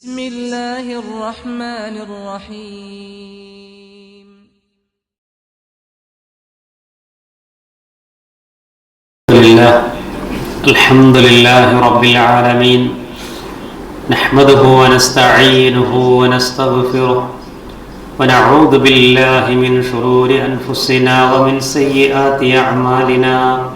بسم الله الرحمن الرحيم. لله. الحمد لله رب العالمين. نحمده ونستعينه ونستغفره. ونعوذ بالله من شرور أنفسنا ومن سيئات أعمالنا.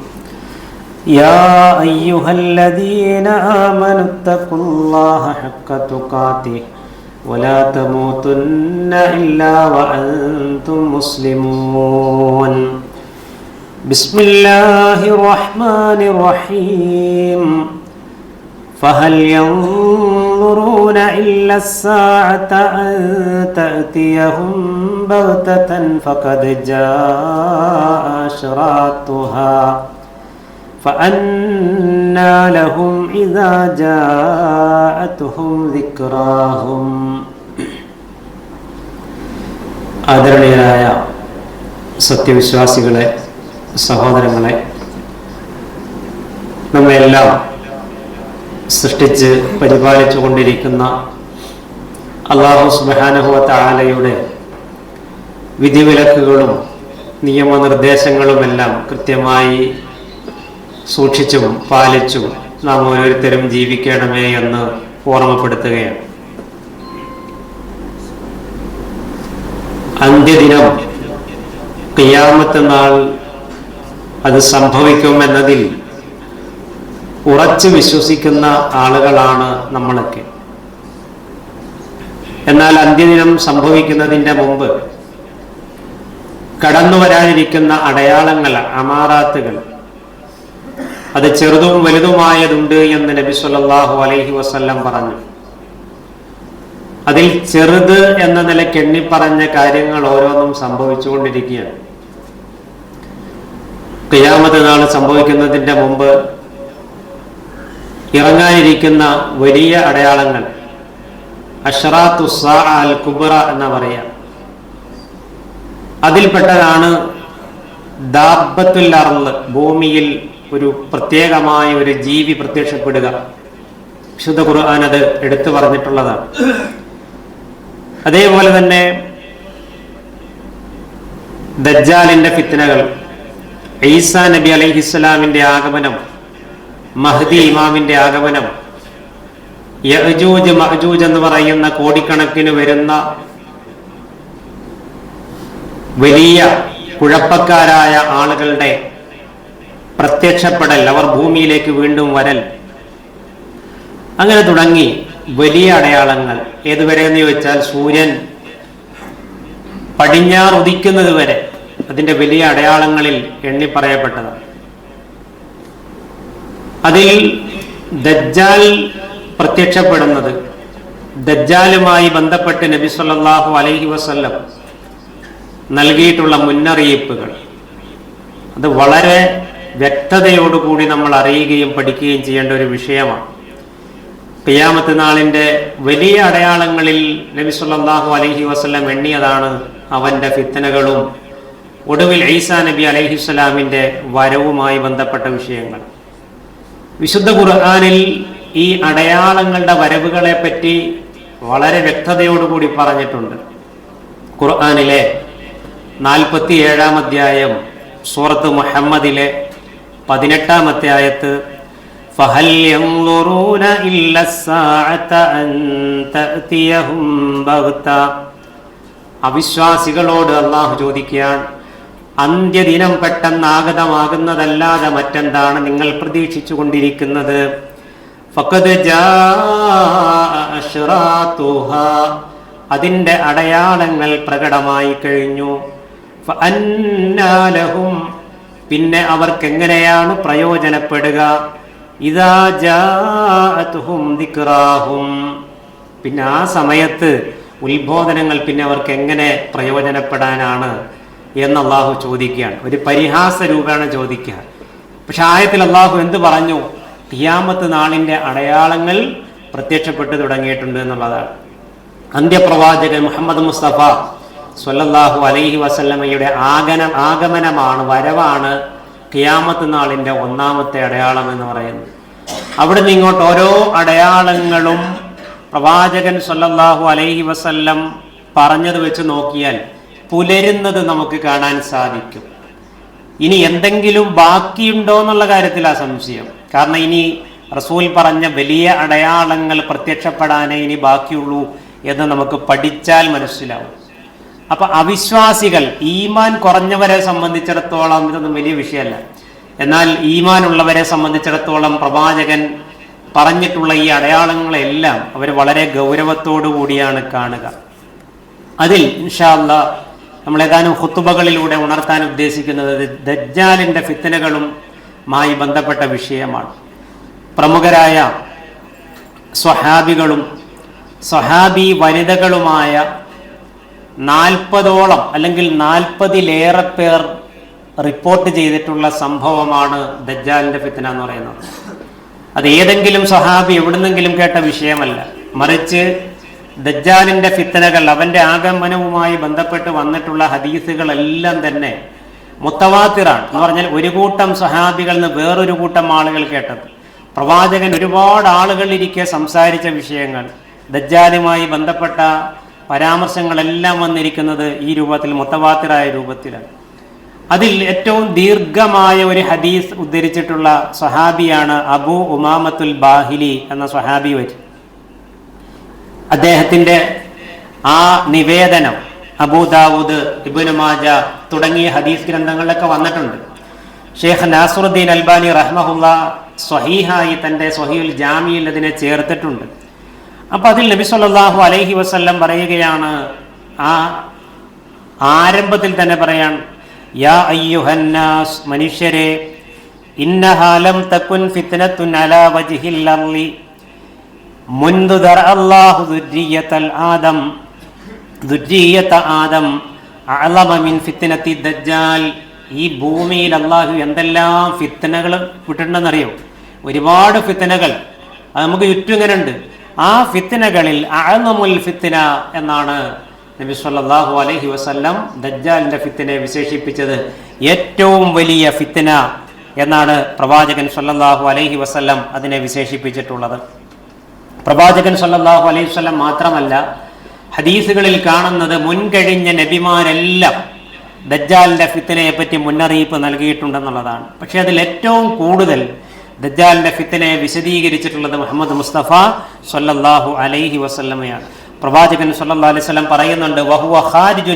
يا أيها الذين آمنوا اتقوا الله حق تقاته ولا تموتن إلا وأنتم مسلمون. بسم الله الرحمن الرحيم. فهل ينظرون إلا الساعة أن تأتيهم بغتة فقد جاء أشراطها. فأنى لهم إذا جاءتهم ذكراهم ആദരണീയരായ സത്യവിശ്വാസികളെ സഹോദരങ്ങളെ നമ്മെല്ലാം സൃഷ്ടിച്ച് പരിപാലിച്ചു കൊണ്ടിരിക്കുന്ന അള്ളാഹു സുബാനഹുവ താലയുടെ വിധിവിലക്കുകളും നിയമനിർദ്ദേശങ്ങളുമെല്ലാം കൃത്യമായി സൂക്ഷിച്ചും പാലിച്ചും നാം ഓരോരുത്തരും ജീവിക്കണമേ എന്ന് ഓർമ്മപ്പെടുത്തുകയാണ്. അന്ത്യദിനം കിയാമത്ത് നാൾ അത് സംഭവിക്കുമെന്നതിൽ ഉറച്ചു വിശ്വസിക്കുന്ന ആളുകളാണ് നമ്മളൊക്കെ. എന്നാൽ അന്ത്യദിനം സംഭവിക്കുന്നതിന്റെ മുമ്പ് കടന്നു വരാനിരിക്കുന്ന അടയാളങ്ങൾ അമാറാത്തുകൾ അത് ചെറുതും വലുതുമായതുണ്ട് എന്ന് നബി സല്ലല്ലാഹു അലൈഹി വസല്ലം പറഞ്ഞു. അതിൽ ചെറുത് എന്ന നിലയ്ക്ക് എണ്ണിപ്പറഞ്ഞ കാര്യങ്ങൾ ഓരോന്നും സംഭവിച്ചുകൊണ്ടിരിക്കുകയാണ്. കിയാമത്ത് നാൾ സംഭവിക്കുന്നതിന്റെ മുമ്പ് ഇറങ്ങാനിരിക്കുന്ന വലിയ അടയാളങ്ങൾ അഷറാത്തു എന്ന് പറയാം. അതിൽപ്പെട്ടതാണ് ദാബത്തുൽ അർൾ ഭൂമിയിൽ ഒരു പ്രത്യേകമായ ഒരു ജീവി പ്രത്യക്ഷപ്പെടുക. വിശുദ്ധ ഖുർആൻ അത് എടുത്തു പറഞ്ഞിട്ടുള്ളതാണ്. അതേപോലെ തന്നെ ദജ്ജാലിന്റെ ഫിത്തനകൾ ഈസാ നബി അലൈഹിസ്സലാമിന്റെ ആഗമനം മഹദി ഇമാമിന്റെ ആഗമനം യഹജൂജ് മഹജൂജ് എന്ന് പറയുന്ന കോടിക്കണക്കിന് വരുന്ന വലിയ കുഴപ്പക്കാരായ ആളുകളുടെ പ്രത്യക്ഷപ്പെടൽ അവർ ഭൂമിയിലേക്ക് വീണ്ടും വരൽ. അങ്ങനെ തുടങ്ങി വലിയ അടയാളങ്ങൾ. ഏതുവരെ എന്ന് ചോദിച്ചാൽ സൂര്യൻ പടിഞ്ഞാറ് ഉദിക്കുന്നത് വരെ അതിന്റെ വലിയ അടയാളങ്ങളിൽ എണ്ണി പറയപ്പെട്ടതാണ്. അതിൽ ദജ്ജാൽ പ്രത്യക്ഷപ്പെടുന്നത് ദജ്ജാലുമായി ബന്ധപ്പെട്ട് നബി സല്ലാഹു അലൈഹി വസല്ലം നൽകിയിട്ടുള്ള മുന്നറിയിപ്പുകൾ. അത് വളരെ വ്യക്തതയോടുകൂടി നമ്മൾ അറിയുകയും പഠിക്കുകയും ചെയ്യേണ്ട ഒരു വിഷയമാണ്. കിയാമത്ത് നാളിന്റെ വലിയ അടയാളങ്ങളിൽ നബി സല്ലാഹു അലഹി വസ്ലം എണ്ണിയതാണ് അവന്റെ ഫിത്തനകളും ഒടുവിൽ ഈസാ നബി അലൈഹിസ്സലാമിന്റെ വരവുമായി ബന്ധപ്പെട്ട വിഷയങ്ങൾ. വിശുദ്ധ ഖുർഹാനിൽ ഈ അടയാളങ്ങളുടെ വരവുകളെ പറ്റി വളരെ വ്യക്തതയോടുകൂടി പറഞ്ഞിട്ടുണ്ട്. ഖുർആാനിലെ നാൽപ്പത്തി ഏഴാം അധ്യായം സൂറത്ത് മുഹമ്മദിലെ പതിനെട്ടാമത്തെ ആയത്ത് فهل ينظرون إلا الساعة أن تأتيهم بغتة അവിശ്വാസികളോട് അള്ളാഹു ചോദിക്കുകയാണ് അന്ത്യദിനം പെട്ടെന്ന് ആഗതമാകുന്നതല്ലാതെ മറ്റെന്താണ് നിങ്ങൾ പ്രതീക്ഷിച്ചു കൊണ്ടിരിക്കുന്നത് ഫഖദ് ജാഅ അശ്റാത്തുഹാ. അതിന്റെ അടയാളങ്ങൾ പ്രകടമായി കഴിഞ്ഞു ഫഅന്നാ ലഹും. പിന്നെ അവർക്ക് എങ്ങനെയാണ് പ്രയോജനപ്പെടുക ഇതാ ദിക്റാഹും. പിന്നെ ആ സമയത്ത് ഉത്ബോധനങ്ങൾ പിന്നെ അവർക്ക് എങ്ങനെ പ്രയോജനപ്പെടാനാണ് എന്ന് അള്ളാഹു ചോദിക്കുകയാണ്. ഒരു പരിഹാസ രൂപേണ ചോദിക്കുക. പക്ഷെ ആയത്തിൽ അള്ളാഹു എന്ത് പറഞ്ഞു? തിയാമത്ത് നാളിന്റെ അടയാളങ്ങൾ പ്രത്യക്ഷപ്പെട്ടു തുടങ്ങിയിട്ടുണ്ട് എന്നുള്ളതാണ്. അന്ത്യപ്രവാചകൻ മുഹമ്മദ് മുസ്തഫ സ്വല്ലല്ലാഹു അലൈഹി വസല്ലമ്മയുടെ ആഗന ആഗമനമാണ് വരവാണ് കിയാമത്ത് നാളിന്റെ ഒന്നാമത്തെ അടയാളം എന്ന് പറയുന്നത്. അവിടുന്ന് ഇങ്ങോട്ട് ഓരോ അടയാളങ്ങളും പ്രവാചകൻ സൊല്ലാഹു അലൈഹി വസല്ലം പറഞ്ഞത് വെച്ച് നോക്കിയാൽ പുലരുന്നത് നമുക്ക് കാണാൻ സാധിക്കും. ഇനി എന്തെങ്കിലും ബാക്കിയുണ്ടോ എന്നുള്ള കാര്യത്തിലാ സംശയം. കാരണം ഇനി റസൂൽ പറഞ്ഞ വലിയ അടയാളങ്ങൾ പ്രത്യക്ഷപ്പെടാനേ ഇനി ബാക്കിയുള്ളൂ എന്ന് നമുക്ക് പഠിച്ചാൽ മനസ്സിലാവും. അപ്പൊ അവിശ്വാസികൾ ഈമാൻ കുറഞ്ഞവരെ സംബന്ധിച്ചിടത്തോളം ഇതൊന്നും വലിയ വിഷയമല്ല. എന്നാൽ ഈമാൻ ഉള്ളവരെ സംബന്ധിച്ചിടത്തോളം പ്രവാചകൻ പറഞ്ഞിട്ടുള്ള ഈ അടയാളങ്ങളെല്ലാം അവർ വളരെ ഗൗരവത്തോടു കൂടിയാണ് കാണുക. അതിൽ ഇൻഷാല്ല നമ്മൾ ഏതാനും ഹുത്തുബകളിലൂടെ ഉണർത്താൻ ഉദ്ദേശിക്കുന്നത് ദജ്ജാലിന്റെ ഫിത്തനകളും മായി ബന്ധപ്പെട്ട വിഷയമാണ്. പ്രമുഖരായ സ്വഹാബികളും സ്വഹാബി വനിതകളുമായ നാൽപ്പതോളം അല്ലെങ്കിൽ നാൽപ്പതിലേറെ പേർ റിപ്പോർട്ട് ചെയ്തിട്ടുള്ള സംഭവമാണ് ദജ്ജാലിന്റെ ഫിത്തന എന്ന് പറയുന്നത്. അത് ഏതെങ്കിലും സഹാബി എവിടുന്നെങ്കിലും കേട്ട വിഷയമല്ല. മറിച്ച് ദജ്ജാലിന്റെ ഫിത്തനകൾ അവന്റെ ആഗമനവുമായി ബന്ധപ്പെട്ട് വന്നിട്ടുള്ള ഹദീസുകളെല്ലാം തന്നെ മുത്തവാത്തിറാണ് എന്ന് പറഞ്ഞാൽ ഒരു കൂട്ടം സഹാബികളിൽ നിന്ന് വേറൊരു കൂട്ടം ആളുകൾ കേട്ടത്. പ്രവാചകൻ ഒരുപാട് ആളുകൾ ഇരിക്കെ സംസാരിച്ച വിഷയങ്ങൾ ദജ്ജാലുമായി ബന്ധപ്പെട്ട പരാമർശങ്ങളെല്ലാം വന്നിരിക്കുന്നത് ഈ രൂപത്തിൽ മുത്തവാത്തിറായ രൂപത്തിലാണ്. അതിൽ ഏറ്റവും ദീർഘമായ ഒരു ഹദീസ് ഉദ്ധരിച്ചിട്ടുള്ള സ്വഹാബിയാണ് അബു ഉമാമത്തുൽ ബാഹിലി എന്ന സ്വഹാബി വരി അദ്ദേഹത്തിന്റെ ആ നിവേദനം അബൂദാവൂദ് ഇബുനുമാജ തുടങ്ങിയ ഹദീസ് ഗ്രന്ഥങ്ങളിലൊക്കെ വന്നിട്ടുണ്ട്. ഷെയ്ഖ് നാസുറുദ്ദീൻ അൽബാനി റഹ്മഹുല്ല സ്വഹീഹായി തന്റെ സ്വഹീൽ ജാമിയിൽ അതിനെ ചേർത്തിട്ടുണ്ട്. അപ്പൊ അതിൽ നബി സല്ലല്ലാഹു അലൈഹി വസ്ല്ലം പറയുകയാണ്. ആ ആരംഭത്തിൽ തന്നെ പറയാൻ യാ അയ്യുഹന്നാസ് മനുഷ്യരെ ഇന്നഹാലം തക്കുൻ ഫിത്നത്തുൻ അലാ വജ്ഹിൽ അർളി. മുൻദു അല്ലാഹു ദുർരിയത്തൽ ആദം ദുർരിയത്ത ആദം അഅലമ മിൻ ഫിത്നത്തി ദജ്ജാൽ. ഈ ഭൂമിയിൽ അള്ളാഹു എന്തെല്ലാം ഫിത്തനകൾ വിട്ടിട്ടുണ്ടെന്നറിയോ? ഒരുപാട് ഫിത്തനകൾ അത് നമുക്ക് ചുറ്റും ഇങ്ങനെ ഉണ്ട്. ആ ഫിത്തിനകളിൽ അഅലമുൽ ഫിത്തിന എന്നാണ് നബി സല്ലാഹു അലഹി വസല്ലം ദജ്ജാലിന്റെ ഫിത്തിനെ വിശേഷിപ്പിച്ചത്. ഏറ്റവും വലിയ ഫിത്തിന എന്നാണ് പ്രവാചകൻ സല്ലാഹു അലഹി വസല്ലം അതിനെ വിശേഷിപ്പിച്ചിട്ടുള്ളത്. പ്രവാചകൻ സല്ലാഹു അലൈഹി വസല്ലം മാത്രമല്ല ഹദീസുകളിൽ കാണുന്നത് മുൻകഴിഞ്ഞ നബിമാരെല്ലാം ദജ്ജാലിന്റെ ഫിത്തിനയെ പറ്റി മുന്നറിയിപ്പ് നൽകിയിട്ടുണ്ടെന്നുള്ളതാണ്. പക്ഷെ അതിൽ ഏറ്റവും കൂടുതൽ ദജ്ജാലിന്റെ ഫിത്തനെ വിശദീകരിച്ചിട്ടുള്ളത് മുഹമ്മദ് മുസ്തഫ സല്ലല്ലാഹു അലൈഹി വസല്ലമയാണ്. പ്രവാചകൻ സല്ലല്ലാഹു അലൈഹി സ്വലം പറയുന്നുണ്ട് വഹുവ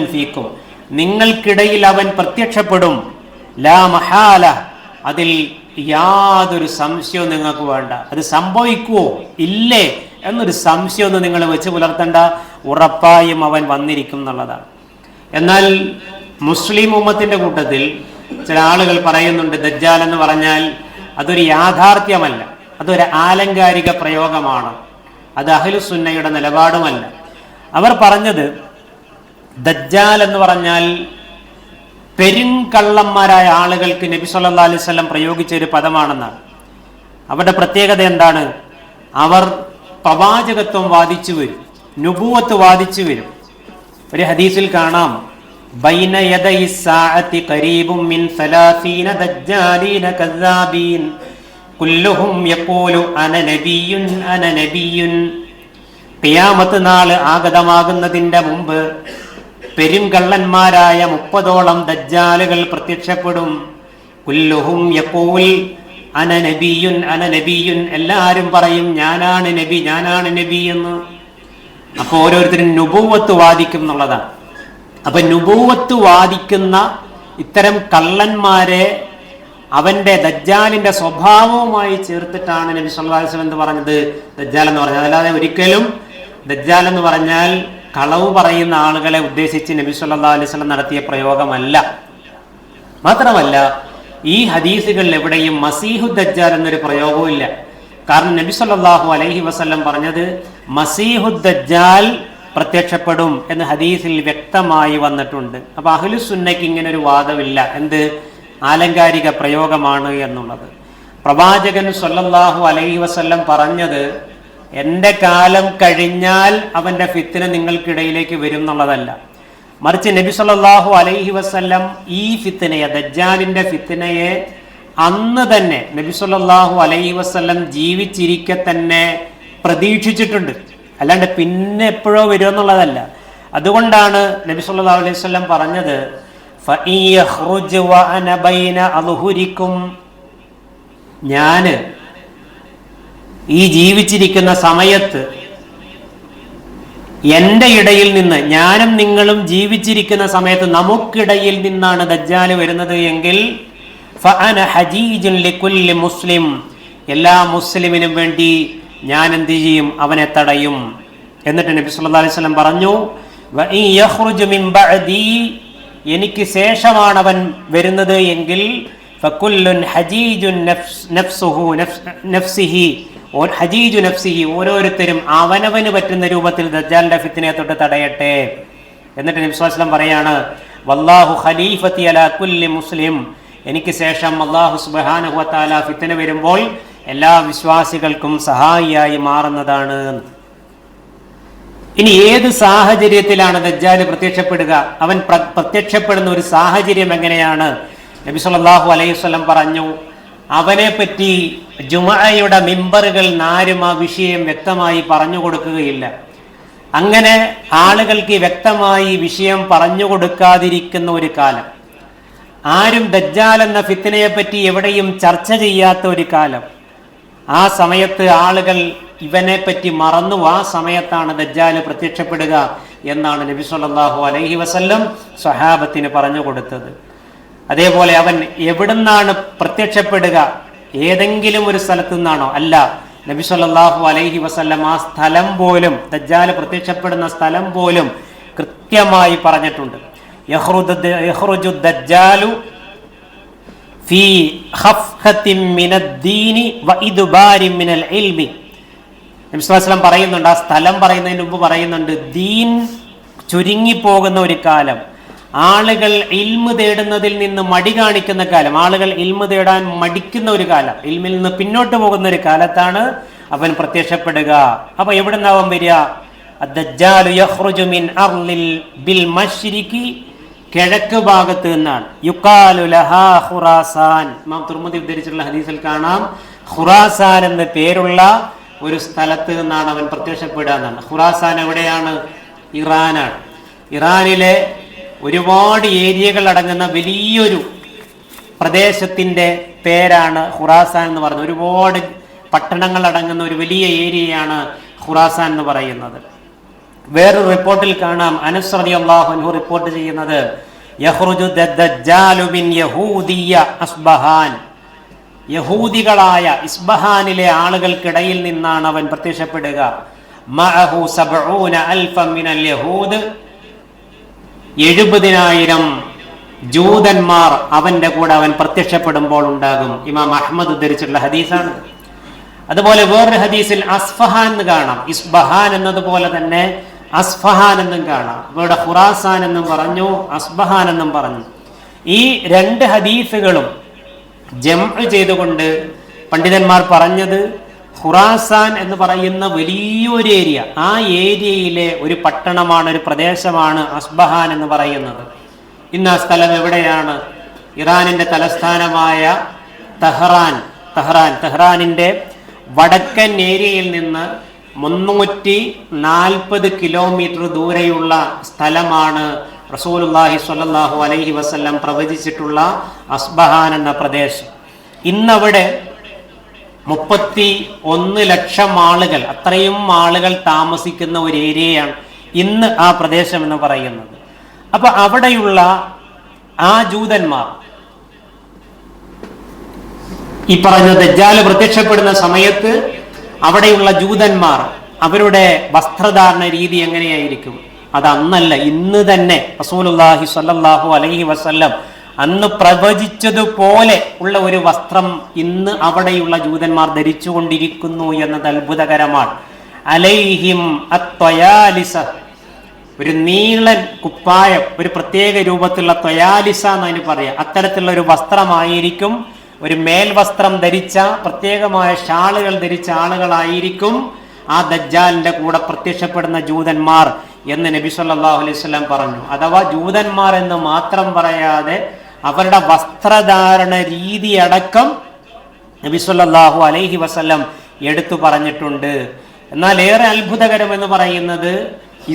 ഫീക്കും. നിങ്ങൾക്കിടയിൽ അവൻ പ്രത്യക്ഷപ്പെടും. ലാ മഹാല. അതിൽ യാതൊരു സംശയവും നിങ്ങൾക്ക് വേണ്ട. അത് സംഭവിക്കുവോ? ഇല്ലേ? എന്നൊരു സംശയമൊന്നും നിങ്ങൾ വെച്ച് പുലർത്തേണ്ട. ഉറപ്പായും അവൻ വന്നിരിക്കും എന്നുള്ളതാണ്. എന്നാൽ മുസ്ലിം ഉമ്മത്തിന്റെ കൂട്ടത്തിൽ ചില ആളുകൾ പറയുന്നുണ്ട് ദജ്ജാൽ എന്ന് പറഞ്ഞാൽ അതൊരു യാഥാർത്ഥ്യമല്ല. അതൊരു ആലങ്കാരിക പ്രയോഗമാണ്. അത് അഹ്ലുസുന്നയുടെ നിലപാടുമല്ല. അവർ പറഞ്ഞത് ദജ്ജാൽ എന്ന് പറഞ്ഞാൽ പെരുങ്കള്ളന്മാരായ ആളുകൾക്ക് നബി സല്ലാ അലൈഹി വസല്ലം പ്രയോഗിച്ച ഒരു പദമാണെന്നാണ്. അവരുടെ പ്രത്യേകത എന്താണ്? അവർ പ്രവാചകത്വം വാദിച്ചു വരും നുപൂവത്ത് വാദിച്ചു വരും. ഒരു ഹദീസിൽ കാണാം. ബൈന യദൈ സാഅത്തി ഖരീബും മിൻ സലാസീന ദജ്ജാലീന കദ്ദാബീൻ കുല്ലുഹും യഖൂലു അന നബിയുൻ അന നബിയുൻ. ഖിയാമത്ത് നാൾ ആഗതമാകുന്നതിന്റെ മുമ്പ് പെരുങ്കള്ളന്മാരായ മുപ്പതോളം ദജ്ജാലുകൾ പ്രത്യക്ഷപ്പെടും. കുല്ലുഹും യഖൂൽ അന നബിയുൻ അന നബിയുൻ. എല്ലാരും പറയും ഞാനാണ് നബി ഞാനാണ് നബി എന്ന്. അപ്പോൾ ഓരോരുത്തരും നുപൂവത്ത് വാദിക്കും എന്നുള്ളതാണ്. അപ്പൊ നുപൂവത്ത് വാദിക്കുന്ന ഇത്തരം കള്ളന്മാരെ അവന്റെ ദജ്ജാലിന്റെ സ്വഭാവവുമായി ചേർത്തിട്ടാണ് നബി വസല്ലം എന്ത് പറഞ്ഞത്? ദജ്ജാൽ എന്ന് പറഞ്ഞത്. അല്ലാതെ ഒരിക്കലും ദജ്ജാൽ എന്ന് പറഞ്ഞാൽ കളവ് പറയുന്ന ആളുകളെ ഉദ്ദേശിച്ച് നബി അലൈഹി വസല്ലം നടത്തിയ പ്രയോഗമല്ല. മാത്രമല്ല ഈ ഹദീസുകളിൽ എവിടെയും മസീഹു ദജ്ജാൽ എന്നൊരു പ്രയോഗവും ഇല്ല കാരണം നബി സല്ലല്ലാഹു അലൈഹി വസല്ലം പറഞ്ഞത് മസീഹു ദജ്ജാൽ പ്രത്യക്ഷപ്പെടും എന്ന് ഹദീസിൽ വ്യക്തമായി വന്നിട്ടുണ്ട്. അപ്പൊ അഹ്ലു സുന്നയ്ക്ക് ഇങ്ങനെ ഒരു വാദമില്ല. എന്ത്? ആലങ്കാരിക പ്രയോഗമാണ് എന്നുള്ളത്. പ്രവാചകൻ സല്ലല്ലാഹു അലൈഹി വസല്ലം പറഞ്ഞത് എന്റെ കാലം കഴിഞ്ഞാൽ അവന്റെ ഫിത്തിന നിങ്ങൾക്കിടയിലേക്ക് വരും എന്നുള്ളതല്ല. മറിച്ച് നബി സല്ലല്ലാഹു അലൈഹി വസ്ല്ലം ഈ ഫിത്തിനയെ ദജ്ജാലിന്റെ ഫിത്തിനയെ അന്ന് തന്നെ നബി സല്ലല്ലാഹു അലൈഹി വസ്ല്ലം ജീവിച്ചിരിക്കെ തന്നെ പ്രതീക്ഷിച്ചിട്ടുണ്ട്. അല്ലാണ്ട് പിന്നെ എപ്പോഴോ വരും എന്നുള്ളതല്ല. അതുകൊണ്ടാണ് നബി സല്ലല്ലാഹു അലൈഹി വസല്ലം പറഞ്ഞത് "ഫഇൻ യഖ്റുജ് വഅന ബൈന അദ്ഹുരിക്കും. ഞാൻ ഈ ജീവിച്ചിരിക്കുന്ന സമയത്ത് എന്റെ ഇടയിൽ നിന്ന് ഞാനും നിങ്ങളും ജീവിച്ചിരിക്കുന്ന സമയത്ത് നമുക്കിടയിൽ നിന്നാണ് ദജ്ജാൽ വരുന്നത് എങ്കിൽ മുസ്ലിം. എല്ലാ മുസ്ലിമിനും വേണ്ടി ഞാൻ എന്ത് ചെയ്യും അവനെ തടയും. എന്നിട്ട് നബി സല്ലല്ലാഹു അലൈഹി വസല്ലം പറഞ്ഞു "വഇൻ യഖ്റുജു മിൻ ബഅദി എനിക്ക് ശേഷമാണ് അവൻ വരുന്നത് എങ്കിൽ ഓരോരുത്തരും അവനവന് പറ്റുന്ന രൂപത്തിൽ ദജ്ജാലിന്റെ ഫിത്തിനെ തൊട്ട് തടയട്ടെ. എന്നിട്ട് നബി സ്വല്ലല്ലാഹു അലൈഹി വസല്ലം പറയാണ് വല്ലാഹു ഖലീഫത്തി അല കുല്ലി മുസ്ലിം. എനിക്ക് ശേഷം അള്ളാഹു സുബ്ഹാനഹു വതആല ഫിത്തിന വരുമ്പോൾ എല്ലാ വിശ്വാസികൾക്കും സഹായിയായി മാറുന്നതാണ്. ഇനി ഏത് സാഹചര്യത്തിലാണ് ദജ്ജാൽ പ്രത്യക്ഷപ്പെടുക? അവൻ പ്ര- പ്രത്യക്ഷപ്പെടുന്ന ഒരു സാഹചര്യം എങ്ങനെയാണ്? നബി സല്ലല്ലാഹു അലൈഹി വസല്ലം പറഞ്ഞു അവനെ പറ്റി ജുമഅയുടെ മിമ്പറുകൾ നാരും ആ വിഷയം വ്യക്തമായി പറഞ്ഞു കൊടുക്കുകയില്ല. അങ്ങനെ ആളുകൾക്ക് വ്യക്തമായി വിഷയം പറഞ്ഞു കൊടുക്കാതിരിക്കുന്ന ഒരു കാലം. ആരും ദജ്ജാൽ എന്ന ഫിത്തിനയെ പറ്റി എവിടെയും ചർച്ച ചെയ്യാത്ത ഒരു കാലം. ആ സമയത്ത് ആളുകൾ ഇവനെ പറ്റി മറന്നു ആ സമയത്താണ് ദജ്ജാൽ പ്രത്യക്ഷപ്പെടുക എന്നാണ് നബി സല്ലല്ലാഹു അലൈഹി വസല്ലം സ്വഹാബത്തിന് പറഞ്ഞു കൊടുത്തത്. അതേപോലെ അവൻ എവിടുന്നാണ് പ്രത്യക്ഷപ്പെടുക? ഏതെങ്കിലും ഒരു സ്ഥലത്തു നിന്നാണോ അല്ല നബി സല്ലല്ലാഹു അലൈഹി വസല്ലം ആ സ്ഥലം പോലും ദജ്ജാൽ പ്രത്യക്ഷപ്പെടുന്ന സ്ഥലം പോലും കൃത്യമായി പറഞ്ഞിട്ടുണ്ട്. യഹ്റുജു ദജ്ജാലു ഫീ മിനദ്ദീനി ഇൽമി. പറയുന്നുണ്ട് ആ സ്ഥലം പറയുന്നതിന് മുമ്പ് പറയുന്നുണ്ട് ദീൻ ചുരുങ്ങിപ്പോകുന്ന ഒരു കാലം. ആളുകൾ ഇൽമ് തേടുന്നതിൽ നിന്ന് മടി കാണിക്കുന്ന കാലം. ആളുകൾ ഇൽമ് തേടാൻ മടിക്കുന്ന ഒരു കാലം. ഇൽമിൽ നിന്ന് പിന്നോട്ട് പോകുന്ന ഒരു കാലത്താണ് അവൻ പ്രത്യക്ഷപ്പെടുക. അപ്പൊ എവിടെ നിന്നാവാൻ വരിക കിഴക്ക് ഭാഗത്ത് നിന്നാണ്. ഖുറാസാൻ. ഇമാം തുർമുദി ഉദ്ധരിച്ചിട്ടുള്ള ഹദീസിൽ കാണാം. ഖുറാസാൻ എന്ന പേരുള്ള ഒരു സ്ഥലത്ത് നിന്നാണ് അവൻ പ്രത്യക്ഷപ്പെടുക എന്നാണ്. ഖുറാസാൻ എവിടെയാണ്? ഇറാനാണ്. ഇറാനിലെ ഒരുപാട് ഏരിയകൾ അടങ്ങുന്ന വലിയൊരു പ്രദേശത്തിന്റെ പേരാണ് ഖുറാസാൻ എന്ന് പറയുന്നത്. ഒരുപാട് പട്ടണങ്ങൾ അടങ്ങുന്ന ഒരു വലിയ ഏരിയയാണ് ഖുറാസാൻ എന്ന് പറയുന്നത്. വേറൊരു റിപ്പോർട്ടിൽ കാണാം. അനുസ്രതി അള്ളാഹു റിപ്പോർട്ട് ചെയ്യുന്നത് യഹൂദികളായ ഇസ്ബഹാനിലെ ആളുകൾക്കിടയിൽ നിന്നാണ് അവൻ പ്രത്യക്ഷപ്പെടുക. എഴുപതിനായിരം ജൂതന്മാർ അവന്റെ കൂടെ അവൻ പ്രത്യക്ഷപ്പെടുമ്പോൾ ഉണ്ടാകും. ഇമാം അഹമ്മദ് ഉദ്ധരിച്ചിട്ടുള്ള ഹദീസാണ്. അതുപോലെ വേറൊരു ഹദീസിൽ അസ്ഫഹാൻ എന്ന് കാണാം. ഇസ്ബഹാൻ എന്നതുപോലെ തന്നെ അസ്ഫഹാൻ എന്നും കാണാം. ഇവിടെ ഖുറാസാൻ എന്നും പറഞ്ഞു അസ്ബഹാൻ എന്നും പറഞ്ഞു. ഈ രണ്ട് ഹദീസുകളും ജംഅ് ചെയ്തുകൊണ്ട് പണ്ഡിതന്മാർ പറഞ്ഞത് ഖുറാസാൻ എന്ന് പറയുന്ന വലിയൊരു ഏരിയ ആ ഏരിയയിലെ ഒരു പട്ടണമാണ് ഒരു പ്രദേശമാണ് അസ്ബഹാൻ എന്ന് പറയുന്നത്. ഇന്ന് ആ സ്ഥലം എവിടെയാണ്? ഇറാനിന്റെ തലസ്ഥാനമായ തെഹ്റാൻ തെഹ്റാൻ തെഹ്റാനിന്റെ വടക്കൻ ഏരിയയിൽ നിന്ന് മുന്നൂറ്റി നാൽപ്പത് കിലോമീറ്റർ ദൂരെയുള്ള സ്ഥലമാണ് റസൂലുല്ലാഹി സ്വല്ലല്ലാഹു അലൈഹി വസല്ലം പ്രവചിച്ചിട്ടുള്ള അസ്ബഹാൻ എന്ന പ്രദേശം. ഇന്നവിടെ മുപ്പത്തി ഒന്ന് ലക്ഷം ആളുകൾ അത്രയും ആളുകൾ താമസിക്കുന്ന ഒരു ഏരിയയാണ് ഇന്ന് ആ പ്രദേശം എന്ന് പറയുന്നത്. അപ്പൊ അവിടെയുള്ള ആ ജൂതന്മാർ ഈ പറഞ്ഞ ദജ്ജാൽ പ്രത്യക്ഷപ്പെടുന്ന സമയത്ത് അവിടെയുള്ള ജൂതന്മാർ അവരുടെ വസ്ത്രധാരണ രീതി എങ്ങനെയായിരിക്കും? അത് അന്നല്ല ഇന്ന് തന്നെ റസൂലുള്ളാഹി സ്വല്ലല്ലാഹു അലഹി വസ്ല്ലം അന്ന് പ്രവചിച്ചതുപോലെ ഉള്ള ഒരു വസ്ത്രം ഇന്ന് അവിടെയുള്ള ജൂതന്മാർ ധരിച്ചുകൊണ്ടിരിക്കുന്നു എന്നത് അത്ഭുതകരമാണ്. അലൈഹിം ഒരു നീളൻ കുപ്പായം ഒരു പ്രത്യേക രൂപത്തിലുള്ള ത്വയാലിസ എന്നതിന് പറയാം അത്തരത്തിലുള്ള ഒരു വസ്ത്രമായിരിക്കും ഒരു മേൽവസ്ത്രം ധരിച്ച പ്രത്യേകമായ ഷാളുകൾ ധരിച്ച ആളുകളായിരിക്കും ആ ദജ്ജാലിന്റെ കൂടെ പ്രത്യക്ഷപ്പെടുന്ന ജൂതന്മാർ എന്ന് നബി സല്ലല്ലാഹു അലൈഹി പറഞ്ഞു. അഥവാ ജൂതന്മാർ എന്ന് മാത്രം പറയാതെ അവരുടെ വസ്ത്രധാരണ രീതി അടക്കം നബി സല്ലാഹു അലൈഹി വസല്ലം എടുത്തു പറഞ്ഞിട്ടുണ്ട്. എന്നാൽ ഏറെ അത്ഭുതകരം എന്ന് പറയുന്നത്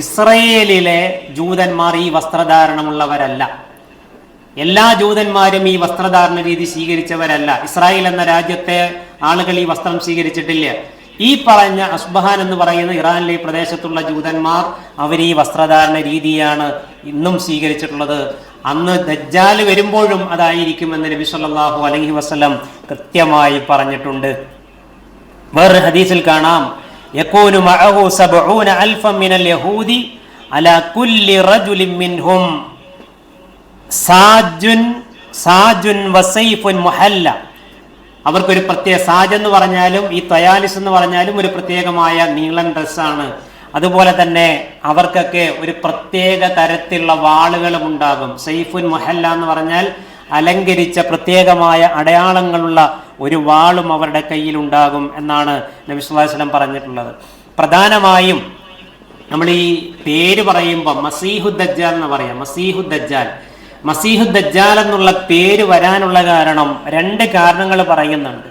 ഇസ്രയേലിലെ ജൂതന്മാർ ഈ വസ്ത്രധാരണമുള്ളവരല്ല. എല്ലാ ജൂതന്മാരും ഈ വസ്ത്രധാരണ രീതി സ്വീകരിച്ചവരല്ല. ഇസ്രായേൽ എന്ന രാജ്യത്തെ ആളുകൾ ഈ വസ്ത്രം സ്വീകരിച്ചിട്ടില്ല. ഈ പറഞ്ഞ അസ്ബഹാൻ എന്ന് പറയുന്ന ഇറാനിലെ പ്രദേശത്തുള്ള ജൂതന്മാർ അവർ ഈ വസ്ത്രധാരണ രീതിയാണ് ഇന്നും സ്വീകരിച്ചിട്ടുള്ളത്. അന്ന് ദജ്ജാൽ വരുമ്പോഴും അതായിരിക്കും എന്ന് നബി സല്ലല്ലാഹു അലൈഹി വസല്ലം കൃത്യമായി പറഞ്ഞിട്ടുണ്ട്. വേറൊരു ഹദീസിൽ കാണാം. യകൂനു മഅഹു സബഊന അൽഫൻ മിനൽ യഹൂദി അലാ കുല്ലി റജുലിൻ മിൻഹും. മുഹല്ല. അവർക്കൊരു പ്രത്യേക സാജ് എന്ന് പറഞ്ഞാലും ഈ തയാലിസ് എന്ന് പറഞ്ഞാലും ഒരു പ്രത്യേകമായ നീളൻ ഡ്രസ്സാണ്. അതുപോലെ തന്നെ അവർക്കൊക്കെ ഒരു പ്രത്യേക തരത്തിലുള്ള വാളുകളും ഉണ്ടാകും. സൈഫുൻ മൊഹല്ല എന്ന് പറഞ്ഞാൽ അലങ്കരിച്ച പ്രത്യേകമായ അടയാളങ്ങളുള്ള ഒരു വാളും അവരുടെ കയ്യിൽ ഉണ്ടാകും എന്നാണ് നബി പറഞ്ഞിട്ടുള്ളത്. പ്രധാനമായും നമ്മൾ ഈ പേര് പറയുമ്പോൾ മസീഹു ദജ്ജാൽ എന്ന് പറയാം. മസീഹു ദജ്ജാൽ മസീഹു ദജ്ജാൽ എന്നുള്ള പേര് വരാനുള്ള കാരണം രണ്ട് കാരണങ്ങൾ പറയുന്നുണ്ട്.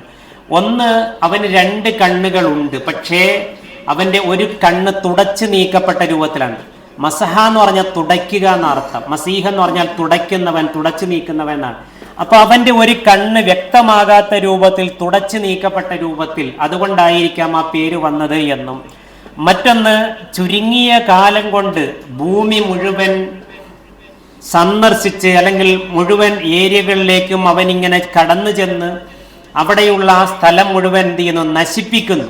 ഒന്ന് അവന് രണ്ട് കണ്ണുകളുണ്ട്. പക്ഷേ അവന്റെ ഒരു കണ്ണ് തുടച്ചു നീക്കപ്പെട്ട രൂപത്തിലാണ്. മസഹ എന്ന് പറഞ്ഞാൽ തുടയ്ക്കുക എന്ന അർത്ഥം. മസീഹ എന്ന് പറഞ്ഞാൽ തുടയ്ക്കുന്നവൻ തുടച്ചു നീക്കുന്നവൻ എന്നാണ് അപ്പൊ അവന്റെ ഒരു കണ്ണ് വ്യക്തമാകാത്ത രൂപത്തിൽ തുടച്ചു നീക്കപ്പെട്ട രൂപത്തിൽ അതുകൊണ്ടായിരിക്കാം ആ പേര് വന്നത് എന്നും. മറ്റൊന്ന് ചുരുങ്ങിയ കാലം കൊണ്ട് ഭൂമി മുഴുവൻ സന്ദർശിച്ച് അല്ലെങ്കിൽ മുഴുവൻ ഏരിയകളിലേക്കും അവൻ ഇങ്ങനെ കടന്നു ചെന്ന് അവിടെയുള്ള ആ സ്ഥലം മുഴുവൻ എന്ത് ചെയ്യുന്നു? നശിപ്പിക്കുന്നു.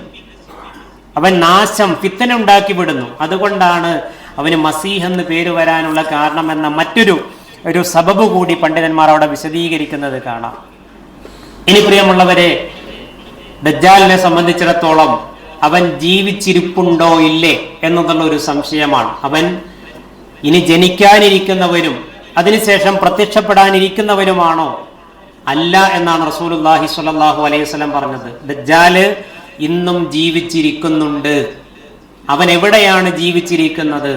അവൻ നാശം ഫിത്തന ഉണ്ടാക്കി വിടുന്നു. അതുകൊണ്ടാണ് അവന് മസീഹ് എന്ന് പേര് വരാനുള്ള കാരണമെന്ന മറ്റൊരു ഒരു സബബ് കൂടി പണ്ഡിതന്മാർ അവിടെ വിശദീകരിക്കുന്നത് കാണാം. ഇനി പ്രിയമുള്ളവരെ ദജ്ജാലിനെ സംബന്ധിച്ചിടത്തോളം അവൻ ജീവിച്ചിരിപ്പുണ്ടോ ഇല്ലേ എന്നുള്ള ഒരു സംശയമാണ്. അവൻ ഇനി ജനിക്കാനിരിക്കുന്നവരും അതിനുശേഷം പ്രത്യക്ഷപ്പെടാനിരിക്കുന്നവരുമാണോ? അല്ല എന്നാണ് റസൂലുല്ലാഹി സ്വല്ലല്ലാഹു അലൈഹി വസല്ലം പറഞ്ഞത്. ദജ്ജാൽ ഇന്നും ജീവിച്ചിരിക്കുന്നുണ്ട്. അവൻ എവിടെയാണ് ജീവിച്ചിരിക്കുന്നത്?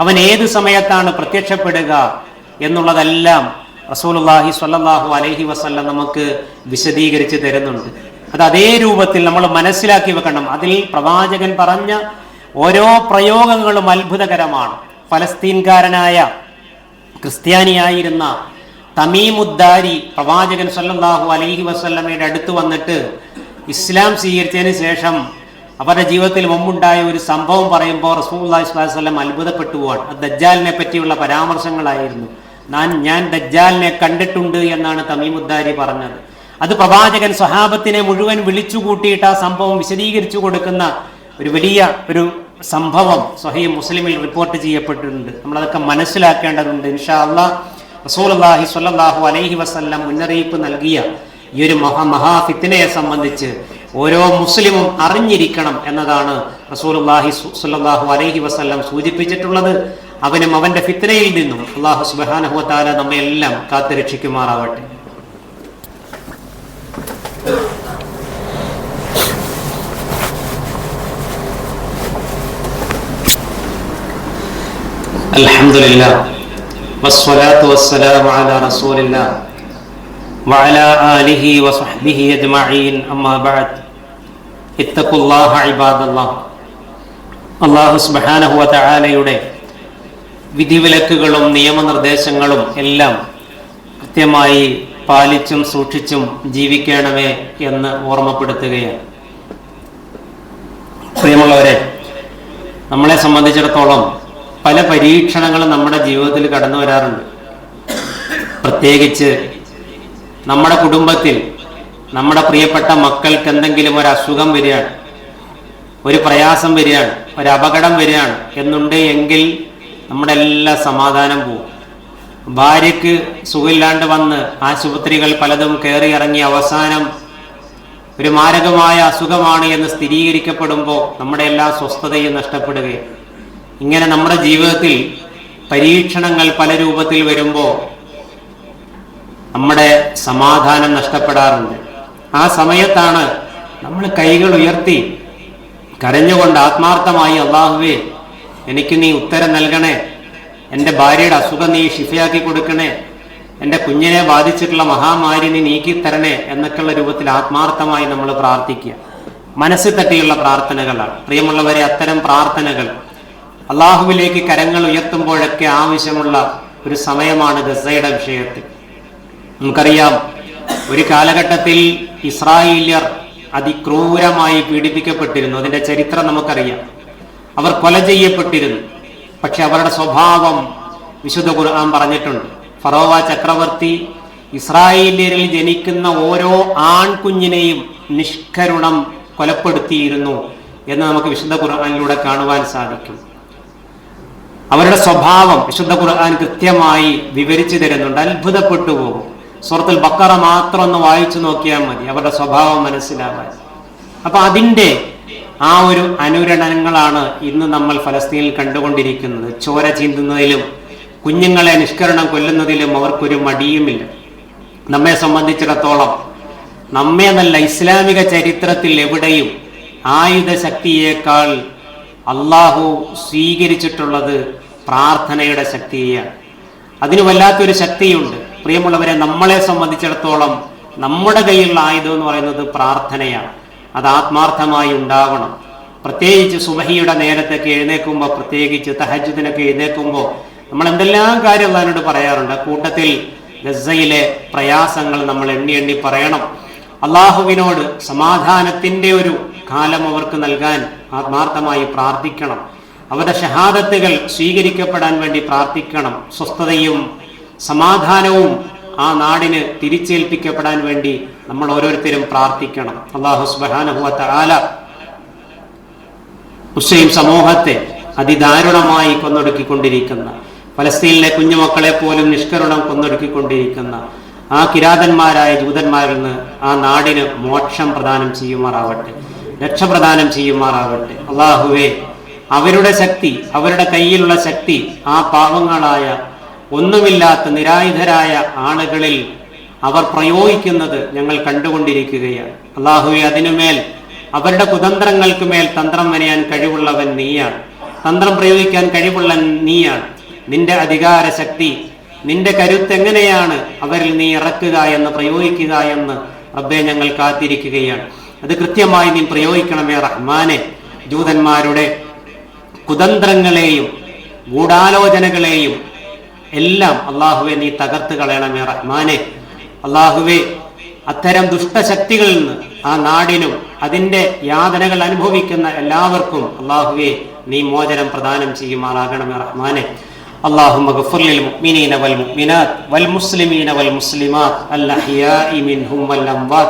അവൻ ഏത് സമയത്താണ് പ്രത്യക്ഷപ്പെടുക എന്നുള്ളതെല്ലാം റസൂലുല്ലാഹി സ്വല്ലല്ലാഹു അലൈഹി വസല്ലം നമുക്ക് വിശദീകരിച്ച് തരുന്നുണ്ട്. അത് അതേ രൂപത്തിൽ നമ്മൾ മനസ്സിലാക്കി വെക്കണം. അതിൽ പ്രവാചകൻ പറഞ്ഞ ഓരോ പ്രയോഗങ്ങളും അത്ഭുതകരമാണ്. ഫലസ്തീൻകാരനായ ക്രിസ്ത്യാനിയായിരുന്ന തമീമുദ്ദാരി പ്രവാചകൻ സല്ലാഹു അലൈഹി വസല്ലമയുടെ അടുത്ത് വന്നിട്ട് ഇസ്ലാം സ്വീകരിച്ചതിന് ശേഷം അവരുടെ ജീവിതത്തിൽ മുമ്പുണ്ടായ ഒരു സംഭവം പറയുമ്പോൾ അലൈഹി വസല്ലം അത്ഭുതപ്പെട്ടു പോവാണ്. അത് ദജ്ജാലിനെ പറ്റിയുള്ള പരാമർശങ്ങളായിരുന്നു. ഞാൻ ഞാൻ ദജ്ജാലിനെ കണ്ടിട്ടുണ്ട് എന്നാണ് തമീമുദ്ദാരി പറഞ്ഞത്. അത് പ്രവാചകൻ സ്വഹാബത്തിനെ മുഴുവൻ വിളിച്ചു കൂട്ടിയിട്ട് ആ സംഭവം വിശദീകരിച്ചു കൊടുക്കുന്ന ഒരു വലിയ ഒരു സംഭവം സ്വഹീ മുസ്ലിമിൽ റിപ്പോർട്ട് ചെയ്യപ്പെട്ടിട്ടുണ്ട്. നമ്മളതൊക്കെ മനസ്സിലാക്കേണ്ടതുണ്ട്. ഇൻഷാ അള്ളാഹ് റസൂലുള്ളാഹി സ്വല്ലല്ലാഹു അലൈഹി വസ്ല്ലാം മുന്നറിയിപ്പ് നൽകിയ ഈ ഒരു മഹാ മഹാഫിത്തിനയെ സംബന്ധിച്ച് ഓരോ മുസ്ലിമും അറിഞ്ഞിരിക്കണം എന്നതാണ് റസൂലുള്ളാഹി സുല്ലാഹു അലൈഹി വസ്ല്ലാം സൂചിപ്പിച്ചിട്ടുള്ളത്. അവനും അവന്റെ ഫിത്തനയിൽ നിന്നും അള്ളാഹു സുബാനഹുത്താല നമ്മെല്ലാം കാത്തുരക്ഷിക്കുമാറാവട്ടെ. الحمد لله والصلاة والسلام على رسول الله وعلى آله وصحبه أجمعين أما بعد اتقوا الله عباد الله അള്ളാഹു സുബാനഹുവ തായാലയുടെ വിധിവിലക്കുകളും നിയമനിർദ്ദേശങ്ങളും എല്ലാം കൃത്യമായി പാലിച്ചും സൂക്ഷിച്ചും ജീവിക്കണമേ എന്ന് ഓർമ്മപ്പെടുത്തുകയാണ് പ്രിയമുള്ളവരെ നമ്മളെ സംബന്ധിച്ചിടത്തോളം പല പരീക്ഷണങ്ങളും നമ്മുടെ ജീവിതത്തിൽ കടന്നു വരാറുണ്ട്. പ്രത്യേകിച്ച് നമ്മുടെ കുടുംബത്തിൽ നമ്മുടെ പ്രിയപ്പെട്ട മക്കൾക്ക് എന്തെങ്കിലും ഒരു അസുഖം വരികയാണ് ഒരു പ്രയാസം വരികയാണ് ഒരു അപകടം വരികയാണ് എന്നുണ്ട് എങ്കിൽ നമ്മുടെ എല്ലാ സമാധാനം പോവും. ഭാര്യയ്ക്ക് സുഖമില്ലാണ്ട് വന്ന് ആശുപത്രികൾ പലതും കയറി ഇറങ്ങി അവസാനം ഒരു മാരകമായ അസുഖമാണ് എന്ന് സ്ഥിരീകരിക്കപ്പെടുമ്പോൾ നമ്മുടെ എല്ലാ സ്വസ്ഥതയും നഷ്ടപ്പെടുകയും ഇങ്ങനെ നമ്മുടെ ജീവിതത്തിൽ പരീക്ഷണങ്ങൾ പല രൂപത്തിൽ വരുമ്പോൾ നമ്മുടെ സമാധാനം നഷ്ടപ്പെടാറുണ്ട്. ആ സമയത്താണ് നമ്മൾ കൈകൾ ഉയർത്തി കരഞ്ഞുകൊണ്ട് ആത്മാർത്ഥമായി അള്ളാഹുവേ എനിക്ക് നീ ഉത്തരം നൽകണേ. എന്റെ ഭാര്യയുടെ അസുഖം നീ ശിഫയാക്കി കൊടുക്കണേ. എന്റെ കുഞ്ഞിനെ ബാധിച്ചിട്ടുള്ള മഹാമാരി നീ നീക്കിത്തരണേ എന്നൊക്കെയുള്ള രൂപത്തിൽ ആത്മാർത്ഥമായി നമ്മൾ പ്രാർത്ഥിക്കുക. മനസ്സിൽ തട്ടിയുള്ള പ്രാർത്ഥനകളാണ്. പ്രിയമുള്ളവരെ അത്തരം പ്രാർത്ഥനകൾ അള്ളാഹുവിലേക്ക് കരങ്ങൾ ഉയർത്തുമ്പോഴൊക്കെ ആവശ്യമുള്ള ഒരു സമയമാണ് ഗസയുടെ വിഷയത്തിൽ. നമുക്കറിയാം ഒരു കാലഘട്ടത്തിൽ ഇസ്രായേലിയർ അതിക്രൂരമായി പീഡിപ്പിക്കപ്പെട്ടിരുന്നു. അതിന്റെ ചരിത്രം നമുക്കറിയാം. അവർ കൊല ചെയ്യപ്പെട്ടിരുന്നു. പക്ഷെ അവരുടെ സ്വഭാവം വിശുദ്ധ ഖുർആൻ പറഞ്ഞിട്ടുണ്ട്. ഫറോവ ചക്രവർത്തി ഇസ്രായേലിയരിൽ ജനിക്കുന്ന ഓരോ ആൺകുഞ്ഞിനെയും നിഷ്കരുണം കൊലപ്പെടുത്തിയിരുന്നു എന്ന് നമുക്ക് വിശുദ്ധ ഖുർആാനിലൂടെ കാണുവാൻ സാധിക്കും. അവരുടെ സ്വഭാവം വിശുദ്ധ ഖുർആൻ കൃത്യമായി വിവരിച്ചു തരുന്നുണ്ട് അത്ഭുതപ്പെട്ടു പോകും. സുഹൃത്തിൽ ബക്കറ മാത്രം ഒന്ന് വായിച്ചു നോക്കിയാൽ മതി അവരുടെ സ്വഭാവം മനസ്സിലാവാൻ. അപ്പൊ അതിന്റെ ആ ഒരു അനുരണനങ്ങളാണ് ഇന്ന് നമ്മൾ ഫലസ്തീനിൽ കണ്ടുകൊണ്ടിരിക്കുന്നത്. ചോര ചീന്തുന്നതിലും കുഞ്ഞുങ്ങളെ നിഷ്കരണം കൊല്ലുന്നതിലും അവർക്കൊരു മടിയുമില്ല. നമ്മെ സംബന്ധിച്ചിടത്തോളം നമ്മെ നല്ല ഇസ്ലാമിക ചരിത്രത്തിൽ എവിടെയും ആയുധ ശക്തിയേക്കാൾ അള്ളാഹു സ്വീകരിച്ചിട്ടുള്ളത് പ്രാർത്ഥനയുടെ ശക്തിയാണ് അതിന് വല്ലാത്തൊരു ശക്തിയുണ്ട്. പ്രിയമുള്ളവരെ നമ്മളെ സംബന്ധിച്ചിടത്തോളം നമ്മുടെ കയ്യിലുള്ള ആയുധം എന്ന് പറയുന്നത് പ്രാർത്ഥനയാണ്. അത് ആത്മാർത്ഥമായി ഉണ്ടാവണം. പ്രത്യേകിച്ച് സുബഹിയുടെ നേരത്തൊക്കെ എഴുന്നേക്കുമ്പോൾ പ്രത്യേകിച്ച് തഹജുദിനൊക്കെ എഴുന്നേക്കുമ്പോൾ നമ്മൾ എന്തെല്ലാം കാര്യം അതിനോട് പറയാറുണ്ട്. കൂട്ടത്തിൽ ഗസയിലെ പ്രയാസങ്ങൾ നമ്മൾ എണ്ണി എണ്ണി പറയണം. അള്ളാഹുവിനോട് സമാധാനത്തിന്റെ ഒരു കാലം അവർക്ക് നൽകാൻ ആത്മാർത്ഥമായി പ്രാർത്ഥിക്കണം. അവരുടെ ഷഹാദത്തുകൾ സ്വീകരിക്കപ്പെടാൻ വേണ്ടി പ്രാർത്ഥിക്കണം. സ്വസ്ഥതയും സമാധാനവും ആ നാടിന് തിരിച്ചേൽപ്പിക്കപ്പെടാൻ വേണ്ടി നമ്മൾ ഓരോരുത്തരും പ്രാർത്ഥിക്കണം. അള്ളാഹു സുബാനുഭവത്ത ആല മുസ്ലിം സമൂഹത്തെ അതിദാരുണമായി കൊന്നൊടുക്കിക്കൊണ്ടിരിക്കുന്ന ഫലസ്തീനിലെ കുഞ്ഞുമക്കളെ പോലും നിഷ്കരുണം കൊന്നൊടുക്കിക്കൊണ്ടിരിക്കുന്ന ആ കിരാതന്മാരായ ജൂതന്മാരിൽ നിന്ന് ആ നാടിന് മോക്ഷം പ്രദാനം ചെയ്യുമാറാവട്ടെ. രക്ഷപ്രദാനം ചെയ്യുമാറാവട്ടെ അള്ളാഹുവേ അവരുടെ ശക്തി അവരുടെ കയ്യിലുള്ള ശക്തി ആ പാവങ്ങളായ ഒന്നുമില്ലാത്ത നിരായുധരായ ആളുകളിൽ അവർ പ്രയോഗിക്കുന്നത് ഞങ്ങൾ കണ്ടുകൊണ്ടിരിക്കുകയാണ്. അള്ളാഹുവെ അതിനുമേൽ അവരുടെ കുതന്ത്രങ്ങൾക്ക് മേൽ തന്ത്രം വരയാൻ കഴിവുള്ളവൻ നീയാണ്. തന്ത്രം പ്രയോഗിക്കാൻ കഴിവുള്ള നീയാണ്. നിന്റെ അധികാര ശക്തി നിന്റെ കരുത്ത് എങ്ങനെയാണ് അവരിൽ നീ ഇറക്കുക എന്ന് പ്രയോഗിക്കുക എന്ന് റബ്ബെ ഞങ്ങൾ കാത്തിരിക്കുകയാണ്. അത് കൃത്യമായി നീ പ്രയോഗിക്കണമേ റഹ്മാനെ ജൂതന്മാരുടെ കുതന്ത്രങ്ങളെയും ഗൂഢാലോചനകളെയും എല്ലാം അള്ളാഹുവെ നീ തകർത്ത് കളയണമേ റഹ്മാനെ അള്ളാഹുവെ അത്തരം ദുഷ്ടശക്തികളിൽ നിന്ന് ആ നാടിനും അതിന്റെ യാതനകൾ അനുഭവിക്കുന്ന എല്ലാവർക്കും അള്ളാഹുവെ നീ മോചനം പ്രദാനം ചെയ്യുമാറാകണമേ റഹ്മാനെ اللهم اغفر للمؤمنين والمؤمنات والمسلمين والمسلمات الأحياء منهم والأموات